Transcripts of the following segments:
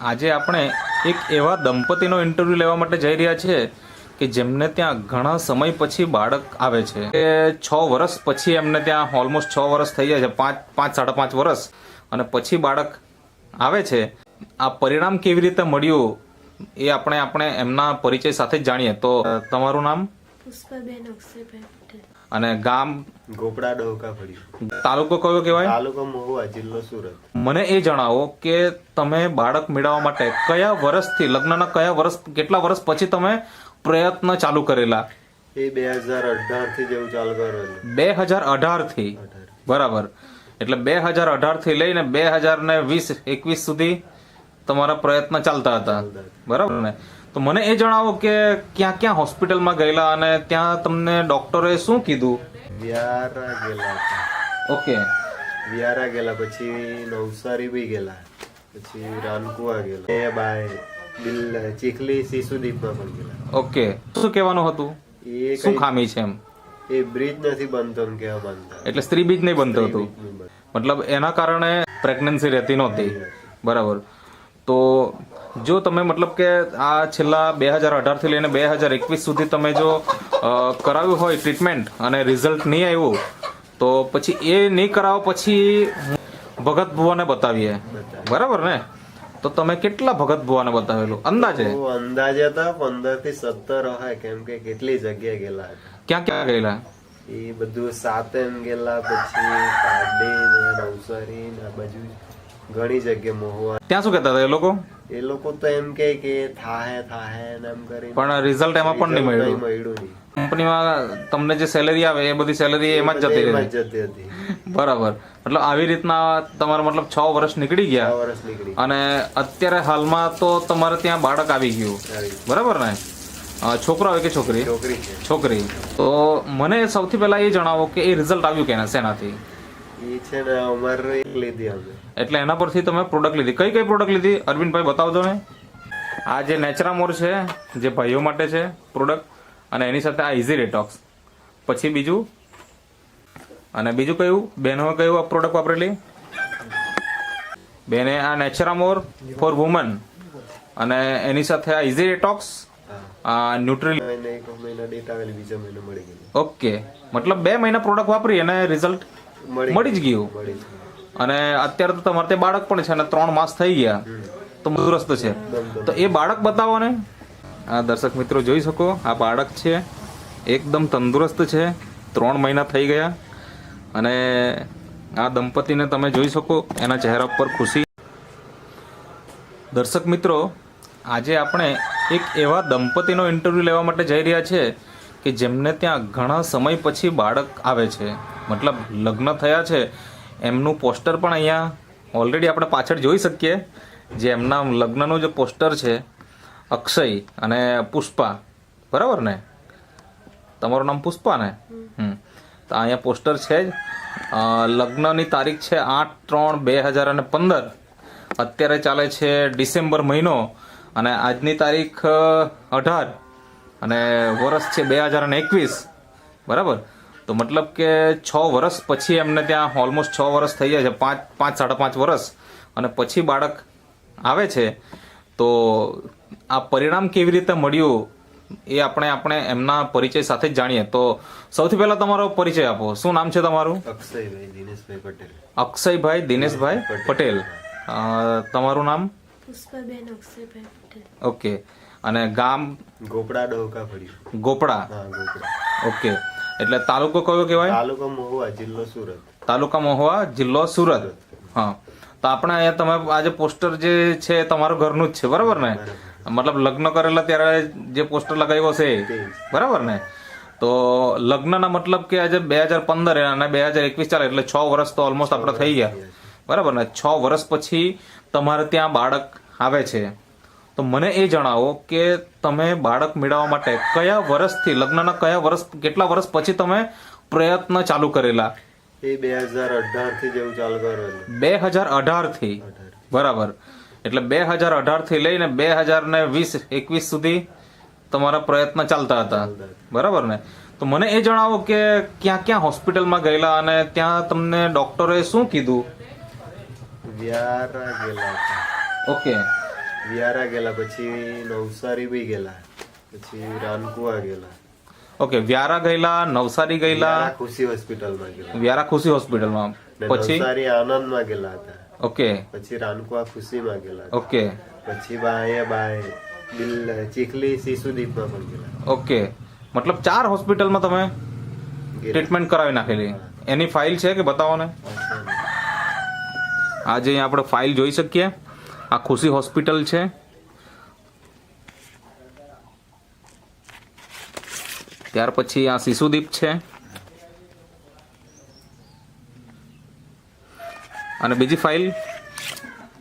આજે આપણે એક એવા દંપતીનો ઇન્ટરવ્યૂ લેવા માટે જઈ રહ્યા છીએ કે જેમને ત્યાં ઘણા સમય પછી બાળક આવે છે. એ છ વર્ષ પછી એમને ત્યાં ઓલમોસ્ટ છ વર્ષ થઈ જાય છે. પાંચ પાંચ, સાડા પાંચ વર્ષ. અને પછી બાળક આવે છે. આ પરિણામ કેવી રીતે મળ્યું એ આપણે આપણે એમના પરિચય સાથે જ જાણીએ. તો તમારું નામ? પુષ્પાબેન અક્ષયભાઈ અને ગામ? ગોપડા ડોકા પડ્યું તાલુકો કયો કહેવાય? તાલુકો મહુવા જિલ્લો સુરત. મને એ જણાવો કે તમે બાળક મેળવવા માટે કયા વર્ષથી લગ્નના કયા વર્ષ કેટલા વર્ષ પછી તમે પ્રયત્ન ચાલુ કરેલા? એ બે હજાર અઢારથી જેવું ચાલુ કરેલું. બે હજાર અઢાર. થી બરાબર. એટલે બે હજાર અઢારથી લઈને બે હજાર ને વીસ એકવીસ સુધી તમારા પ્રયત્ન ચાલતા હતા. બરાબર ને? તો મને એ જણાવો કે ક્યાં ક્યાં હોસ્પિટલમાં ગયેલા અને ત્યાં તમને ડોક્ટરે શું કીધું? વિયારા ગયેલા ઓકે. વિયારા ગયેલા પછી નવસારી બી ગયેલા પછી રાનકુવા ગયેલા. એ બાય બિલ ચીખલી શિશુદીપમાં પણ ગયેલા. ઓકે. શું કહેવાનું હતું? એ શું ખામી છે એમ? એ બ્રિજ નથી બનતો એમ કેવા માંગતા. એટલે સ્ત્રી બીજ નહીં બનતું હતું? મતલબ એના કારણે પ્રેગ્નન્સી રહેતી નહોતી. બરાબર. તો જો તમે મતલબ કે આ છેલ્લા બે હજાર અઢારથી લઈને બે હજાર એકવીસ સુધી તમે જો કરાવ્યું હોય ટ્રીટમેન્ટ અને રિઝલ્ટ નહીં આવ્યું તો પછી એ નહીં કરાવો પછી ભગત ભુવાને બતાવીએ. બરાબર ને? તો તમે કેટલા ભગત ભુવાને બતાવેલું? અંદાજે? તો અંદાજે હતા પંદરથી સત્તર હોય કેમ કે કેટલી જગ્યાએ ગયેલા ક્યાં ક્યાં ગયેલા? એ બધું સાતેમ ગયેલા પછી પારડી ને નવસારી ને આ બાજુ ઘણી જગ્યાએ મોહવા ત્યાં શું કહેતા હતા એ લોકો? એ લોકો તો એમ કે કે થાહે થાહે ને એમ કરી પણ રિઝલ્ટ એમાં પણ નહીં મળ્યું. મળ્યું નહીં. કંપનીમાં તમને જે સેલેરી આવે એ બધી સેલેરી એમાં જ જતી જતી હતી. બરાબર. મતલબ આવી રીતના તમારા મતલબ છ વર્ષ નીકળી ગયા. વર્ષ નીકળી. અને અત્યારે હાલમાં તો તમારે ત્યાં બાળક આવી ગયું. બરાબર ને? છોકરો આવે કે છોકરી? છોકરી છોકરી. તો મને સૌથી પહેલા એ જણાવો કે એ રિઝલ્ટ આવ્યું કે શેનાથી? એ છે ને અમારે લીધી અમે. એટલે એના પરથી તમે પ્રોડક્ટ લીધી. કઈ કઈ પ્રોડક્ટ લીધી? અરવિંદભાઈ બતાવજો ને આ જે નેચરામોર છે જે ભાઈઓ માટે છે પ્રોડક્ટ અને એની સાથે આ ઇઝી રેટોક્સ પછી બીજું અને બીજું કયું? બહેનોએ કયું આ પ્રોડક્ટ વાપરેલી? બેને આ નેચરામોર ફોર વુમન અને એની સાથે આ ઇઝી રેટોક્સ આ ન્યુટ્રી એને એક મહિના ડેટ આવેલી બીજો મહિનો મળી ગયેલી ઓકે મતલબ બે મહિના પ્રોડક્ટ વાપરી અને રિઝલ્ટ મળી જ ગયું. અને અત્યારે તો તમારે તે બાળક પણ છે અને ત્રણ માસ થઈ ગયા. તો તંદુરસ્ત છે. તો એ બાળક બતાવો ને. આ દર્શક મિત્રો જોઈ શકો, આ બાળક છે. એકદમ તંદુરસ્ત છે. ત્રણ મહિના થઈ ગયા. અને આ દંપતીને તમે જોઈ શકો, એના ચહેરા પર ખુશી. દર્શક મિત્રો, આજે આપણે એક એવા દંપતીનો ઇન્ટરવ્યૂ લેવા માટે જઈ રહ્યા છે કે જેમને ત્યાં ઘણા સમય પછી બાળક આવે છે. મતલબ લગ્ન થયા છે. એમનું પોસ્ટર પણ અહીંયા ઓલરેડી આપણે પાછળ જોઈ શકીએ. જે એમના લગ્નનું જે પોસ્ટર છે અક્ષય અને પુષ્પા. બરાબર ને? તમારું નામ પુષ્પા ને? હમ. તો અહીંયા પોસ્ટર છે જ. લગ્નની તારીખ છે આઠ ત્રણ બે હજાર અને પંદર. અત્યારે ચાલે છે ડિસેમ્બર મહિનો અને આજની તારીખ અઢાર. અને વર્ષ છે બે હજાર અને એકવીસ. બરાબર? તો મતલબ કે છ વર્ષ પછી એમને ત્યાં ઓલમોસ્ટ છ વર્ષ થઈ જાય છે. પાંચ પાંચ સાડા પાંચ વર્ષ અને પછી બાળક આવે છે. તો આ પરિણામ કેવી રીતે મળ્યું એ આપણે આપણે એમના પરિચય સાથે જ જાણીએ. તો સૌથી પહેલા તમારો પરિચય આપો. શું નામ છે તમારું? અક્ષયભાઈ દિનેશભાઈ પટેલ. અક્ષયભાઈ દિનેશભાઈ પટેલ. તમારું નામ? પુષ્પાબેન અક્ષયભાઈ પટેલ. ઓકે. અને ગામ? ગોપડા ડોકા પડ્યું ગોપડા. ગોપડા. ઓકે. એટલે તાલુકો કયો કહેવાય? તાલુકો મહુવા જિલ્લો સુરત. તાલુકા મહુવા જિલ્લો સુરત. હા. તો આપણે અહીંયા તમે આજે પોસ્ટર જે છે તમારું ઘરનું જ છે બરાબર ને? મતલબ લગ્ન કરેલા ત્યારે જે પોસ્ટર લગાવ્યો છે બરાબર ને? તો લગ્નના મતલબ કે આજે બે હજાર પંદર અને બે હજાર એકવીસ ચાલે એટલે છ વર્ષ તો ઓલમોસ્ટ આપણે થઈ ગયા. બરાબર ને? છ વર્ષ પછી તમારે ત્યાં બાળક આવે છે. તો મને એ જણાવો કે તમે બાળક મેળવવા માટે કયા વર્ષથી લગ્નના કયા વર્ષ કેટલા વર્ષ પછી તમે પ્રયત્ન ચાલુ કરેલા? એ બે હજાર અઢારથી જેવું ચાલુ કરેલું. બે હજાર અઢારથી? બરાબર. એટલે બે હજાર અઢારથી લઈને બે હજાર ને વીસ એકવીસ સુધી તમારા પ્રયત્ન ચાલતા હતા. બરાબર ને? તો મને એ જણાવો કે ક્યાં ક્યાં હોસ્પિટલમાં ગયેલા અને ત્યાં તમને ડોક્ટરે શું કીધું. ઓકે. વિયારા ગયેલા પછી નવસારી બી ગયેલા પછી રાનકુવા ગયેલા ઓકે વ્યારા ગયેલા નવસારી ગયેલા વિયારા ખુશી હોસ્પિટલમાં ગયેલા વ્યારા ખુશી હોસ્પિટલમાં ને પછી નવસારી આનંદમાં ગયેલા હતા ઓકે પછી રાનકુવા ખુશીમાં ગયેલા હતા. ઓકે પછી બાય બાય બિલ ચીખલી શિશુદીપમાં પણ ગયેલા ઓકે મતલબ ચાર હોસ્પિટલમાં તમે ગયેલા. ટ્રીટમેન્ટ કરાવી નાખેલી એની ફાઇલ છે કે બતાવો ને આજે અહીંયા આપણે ફાઇલ જોઈ શકીએ આ ખુશી હોસ્પિટલ છે. ત્યાર પછી આ શિશુદીપ છે. અને બીજી ફાઇલ?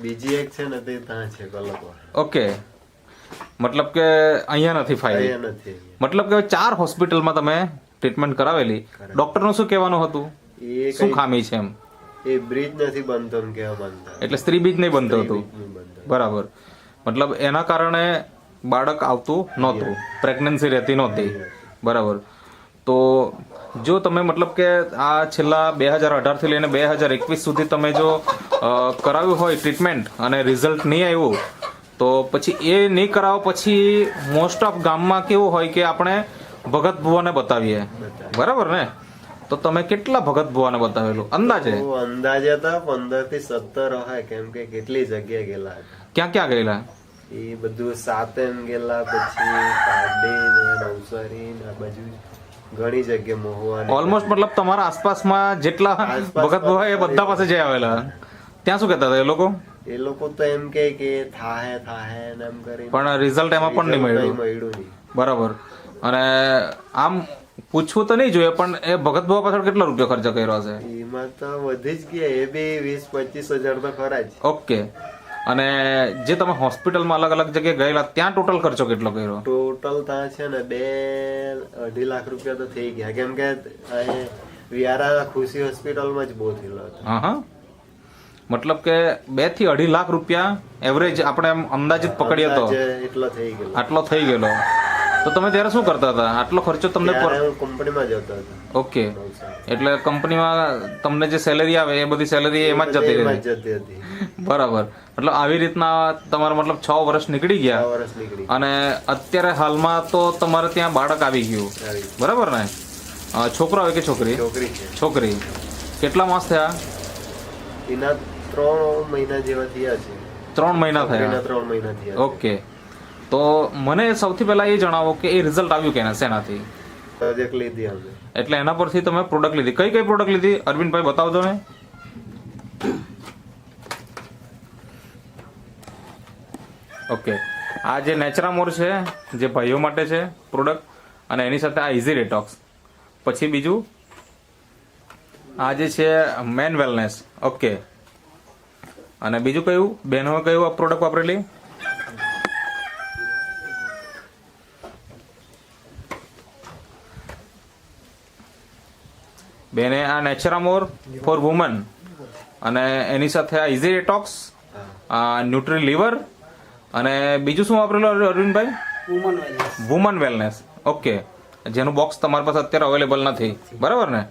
બીજી એક છે ને તે ત્યાં છે ઓકે. મતલબ કે અહીંયા નથી ફાઇલ? નથી. મતલબ કે ચાર હોસ્પિટલમાં તમે ટ્રીટમેન્ટ કરાવેલી. ડોક્ટરનું શું કહેવાનું હતું? શું ખામી છે એમ? એ બ્રિજ નથી બનતો એમ કહેવા માંગતા. એટલે સ્ત્રી બીજ નહીં બનતું હતું. બરાબર. મતલબ એના કારણે બાળક આવતું નહોતું પ્રેગ્નન્સી રહેતી નહોતી. બરાબર. તો જો તમે મતલબ કે આ છેલ્લા બે હજાર અઢારથી લઈને બે હજાર એકવીસ સુધી તમે જો કરાવ્યું હોય ટ્રીટમેન્ટ અને રિઝલ્ટ નહીં આવ્યું તો પછી એ નહીં કરાવો પછી મોસ્ટ ઓફ ગામમાં કેવું હોય કે આપણે ભગત ભુવાને બતાવીએ. બરાબર ને? તો તમે કેટલા ભગત ભુવાને બતાવેલું અંદાજે? અંદાજે તો પંદરથી સત્તર હોય કેમ કે કેટલી જગ્યાએ ગયેલા ક્યાં ક્યાં ગયેલા? એ બધું સાતેમ ગયેલા પછી પારડી ને નવસારી ને બાજુ ઘણી જગ્યાએ મહુવા ઓલમોસ્ટ મતલબ તમારા આસપાસમાં જેટલા ભગત ભુવા એ બધા પાસે જઈ આવેલા. ત્યાં શું કહેતા હતા એ લોકો? એ લોકો તો એમ કે કે થાહે થાહે ને એમ કરી પણ રિઝલ્ટ એમાં પણ નહીં મળ્યું. બરાબર. અને આમ પૂછવું તો નહીં જોઈએ પણ એ ભગત બાબા પાછળ કેટલો રૂપિયો ખર્ચો કર્યો હશે? એમાં તો વધી જ ગયા એ બે વીસ પચીસ હજાર તો ખરા જ. ઓકે. અને જે તમે હોસ્પિટલમાં અલગ અલગ જગ્યાએ ગયેલા ત્યાં ટોટલ ખર્ચો કેટલો કર્યો? ટોટલ ત્યાં છે ને બે અઢી લાખ રૂપિયા તો થઈ ગયા. કેમ કે વ્યારા ખુશી હોસ્પિટલમાં જ બહુ થયેલો હતો. હા હા. મતલબ કે બેથી અઢી લાખ રૂપિયા એવરેજ આપણે એમ અંદાજિત પકડીએ તો? એટલો થઈ ગયેલો. આટલો થઈ ગયેલો. તો તમે ત્યારે શું કરતા હતા? આટલો ખર્ચો તમને કંપનીમાં જતો હતો. ઓકે. એટલે કંપનીમાં તમને જે સેલેરી આવે એ બધી સેલેરી એમાં જ જતી હતી. બરાબર. એટલે આવી રીતના તમારા મતલબ છ વર્ષ નીકળી ગયા? અને અત્યારે હાલમાં તો તમારે ત્યાં બાળક આવી ગયું. બરાબર ને? છોકરો આવે કે છોકરી? છોકરી છોકરી. કેટલા માસ થયા? એના ત્રણ મહિના જેવા થયા છે. ત્રણ મહિના થયા? ત્રણ મહિના થયા ઓકે. તો મને સૌથી પહેલા એ જણાવો કે એ રિઝલ્ટ આવ્યું કે શેનાથી? પ્રોજેક્ટ લીધી અમે. એટલે એના પરથી તમે પ્રોડક્ટ લીધી. કઈ કઈ પ્રોડક્ટ લીધી? અરવિંદભાઈ બતાવજો ને ઓકે આ જે નેચરામોર છે જે ભાઈઓ માટે છે પ્રોડક્ટ અને એની સાથે આ ઇઝી રેટોક્સ પછી બીજું આ જે છે મેન વેલનેસ ઓકે અને બીજું કયું? બહેનોએ કયું આ પ્રોડક્ટ વાપરેલી? બેને આ નેચરામોર ફોર વુમન અને એની સાથે આ ઇઝી ડેટોક્સ ન્યુટ્રી લિવર અને બીજું શું વાપરેલું અર- અરવિંદભાઈ? વુમન વેલનેસ ઓકે જેનું બોક્સ તમારી પાસે અત્યારે અવેલેબલ નથી. બરાબર ને?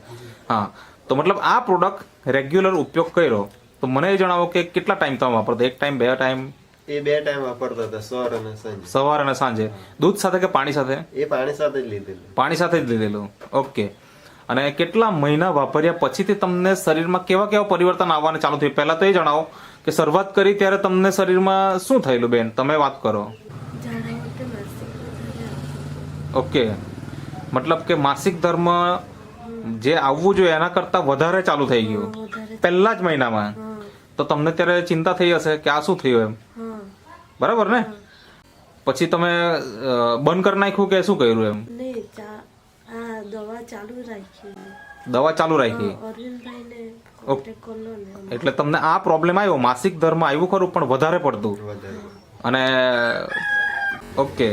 હા. તો મતલબ આ પ્રોડક્ટ રેગ્યુલર ઉપયોગ કર્યો. તો મને એ જણાવો કે કેટલા ટાઈમ તમે વાપરતો? એક ટાઈમ બે ટાઈમ એ બે ટાઈમ વાપરતા હતા સવાર અને સાંજે. સવાર અને સાંજે. દૂધ સાથે કે પાણી સાથે? એ પાણી સાથે જ લીધેલું. પાણી સાથે જ લીધેલું. ઓકે અને કેટલા મહિના વાપર્યા પછીથી તમને શરીરમાં કેવા કેવા પરિવર્તન આવવાને ચાલુ થયું? પહેલા તો એ જણાવો કે શરૂઆત કરી ત્યારે તમને શરીરમાં શું થયેલું બેન? તમે વાત કરો. ઓકે. મતલબ કે માસિક ધર્મ જે આવવું જોઈએ એના કરતા વધારે ચાલુ થઈ ગયું. પહેલા જ મહિનામાં. તો તમને ત્યારે ચિંતા થઈ હશે કે આ શું થયું એમ? બરાબર ને? પછી તમે બંધ કરી નાખ્યું કે શું કર્યું એમ? ચાલુ રાખી દવા ચાલુ રાખી એટલે તમને આ પ્રોબ્લેમ આવ્યો માસિક ધર્મ આવ્યું ખરું પણ વધારે પડતું. અને ઓકે.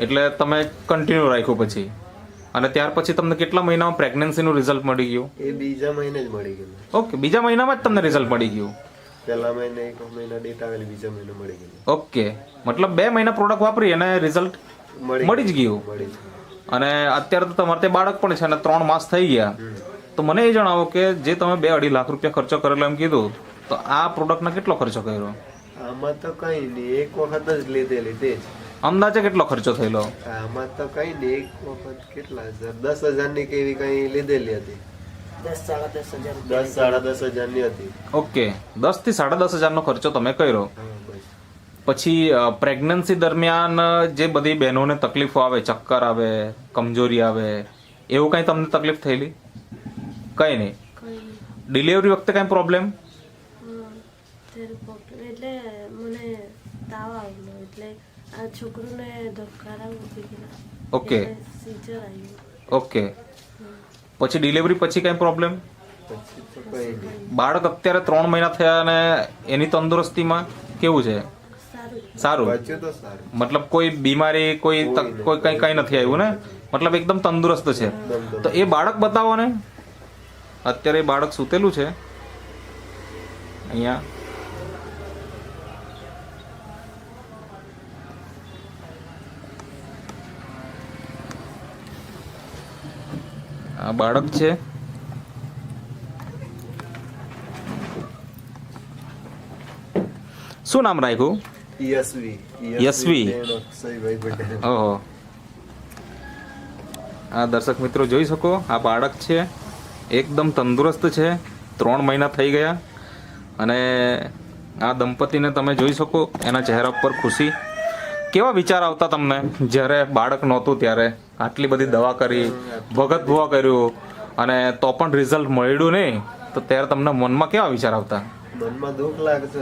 એટલે તમે કન્ટિન્યુ રાખ્યું પછી. અને ત્યાર પછી તમને કેટલા મહિનામાં પ્રેગ્નન્સીનું રિઝલ્ટ મળી ગયું? એ બીજા મહિને જ મળી ગયું. ઓકે બીજા મહિનામાં જ તમને રિઝલ્ટ મળી ગયું. પહેલા મહિને એક મહિના ડેટ આવેલી બીજા મહિને મળી ગયું. ઓકે. મતલબ બે મહિના પ્રોડક્ટ વાપરી અને રિઝલ્ટ મળી જ ગયું મળી જ અને અત્યારે તો તમારે તે બાળક પણ છે અને ત્રણ માસ થઈ ગયા. તો મને એ જણાવો કે જે તમે બે અઢી લાખ રૂપિયા ખર્ચો કરેલો એમ કીધું તો આ પ્રોડક્ટના કેટલો ખર્ચો કર્યો? આમાં તો કઈ નહીં એક વખત જ લીધેલી તે જ. અંદાજે કેટલો ખર્ચો થયેલો? આમાં તો કઈ નહીં એક વખત કેટલા હજાર? દસ હજારની કેવી કઈ લીધેલી હતી? દસ સાડા દસ હજાર દસ સાડા દસ હજારની હતી. ઓકે દસથી સાડા દસ હજારનો ખર્ચો તમે કર્યો. પછી પ્રેગ્નન્સી દરમિયાન જે બધી બહેનોને તકલીફો આવે ચક્કર આવે કમજોરી આવે એવું કાંઈ તમને તકલીફ થયેલી? કંઈ નહીં. ડિલિવરી વખતે કાંઈ પ્રોબ્લેમ એટલે મને તાવ આવ્યો એટલે આ છોકરોને ધબકારા ઓકે સીઝર આવ્યું ઓકે પછી ડિલિવરી પછી કાંઈ પ્રોબ્લેમ પછી તો કઈ નહીં. બાળક અત્યારે ત્રણ મહિના થયા અને એની તંદુરસ્તીમાં કેવું છે? સારું. મતલબ કોઈ બીમારી કોઈ કોઈ કઈ કઈ નથી આવ્યું ને? મતલબ એકદમ તંદુરસ્ત છે. તો એ બાળક બતાવો ને. અત્યારે બાળક સૂતેલું છે. અહીંયા. આ બાળક છે. શું નામ રાખ્યું? યશવી યશવી. બેન અક્ષયભાઈ પટેલ ઓહો. આ દર્શક મિત્રો જોઈ શકો આ બાળક છે એકદમ તંદુરસ્ત છે ત્રણ મહિના થઈ ગયા. અને આ દંપતીને તમે જોઈ શકો એના ચહેરા પર ખુશી. કેવા વિચાર આવતા તમને જ્યારે બાળક નહોતું ત્યારે? આટલી બધી દવા કરી ભગત ભુવા કર્યું અને તો પણ રિઝલ્ટ મળ્યું નહીં. તો ત્યારે તમને મનમાં કેવા વિચાર આવતા? મનમાં દુઃખ લાગશે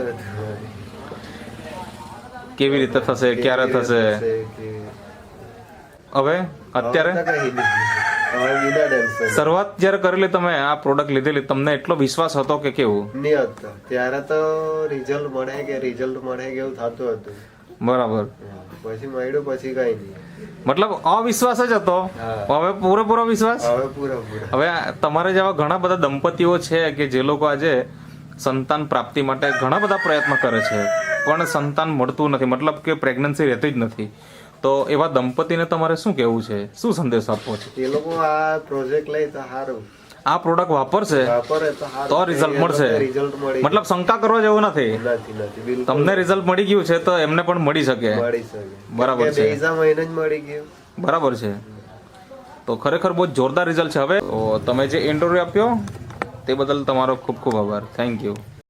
કેવી રીતે થશે ક્યારે થશે? હવે અત્યારે? શરૂઆત જ્યારે કરેલી તમે આ પ્રોડક્ટ લીધેલી તમને એટલો વિશ્વાસ હતો કે કેવું? નહીં હતો ત્યારે તો રિઝલ્ટ મળે કે રિઝલ્ટ મળે કે એવું થતું હતું. બરાબર. પછી મળ્યું પછી કઈ નહીં. મતલબ અવિશ્વાસ જ હતો. હવે પૂરેપૂરો વિશ્વાસ? હવે હવે તમારે જેવા ઘણા બધા દંપતીઓ છે કે જે લોકો આજે સંતાન પ્રાપ્તિ માટે ઘણા બધા પ્રયત્ન કરે છે પણ સંતાન મળતું નથી. મતલબ કે પ્રેગ્નન્સી રહેતી જ નથી. તો એવા દંપતીને તમારે શું કહેવું છે? શું સંદેશ આપવો છે? એ લોકો આ પ્રોજેક્ટ લઈ તો સારું આ પ્રોડક્ટ વાપરશે તો રિઝલ્ટ મળશે. મતલબ શંકા કરવા જેવું નથી. તમને રિઝલ્ટ મળી ગયું છે તો એમને પણ મળી શકે. બરાબર છે. બીજા મહિને જ મળી ગયું. બરાબર છે. તો ખરેખર બહુ જોરદાર રિઝલ્ટ છે. હવે તમે જે ઇન્ટરવ્યુ આપ્યો તે બદલ તમારો ખૂબ ખૂબ આભાર. Thank you